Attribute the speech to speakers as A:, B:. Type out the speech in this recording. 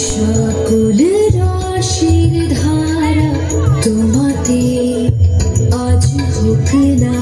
A: সকল রসের ধারা তোমাতে আজ হোক না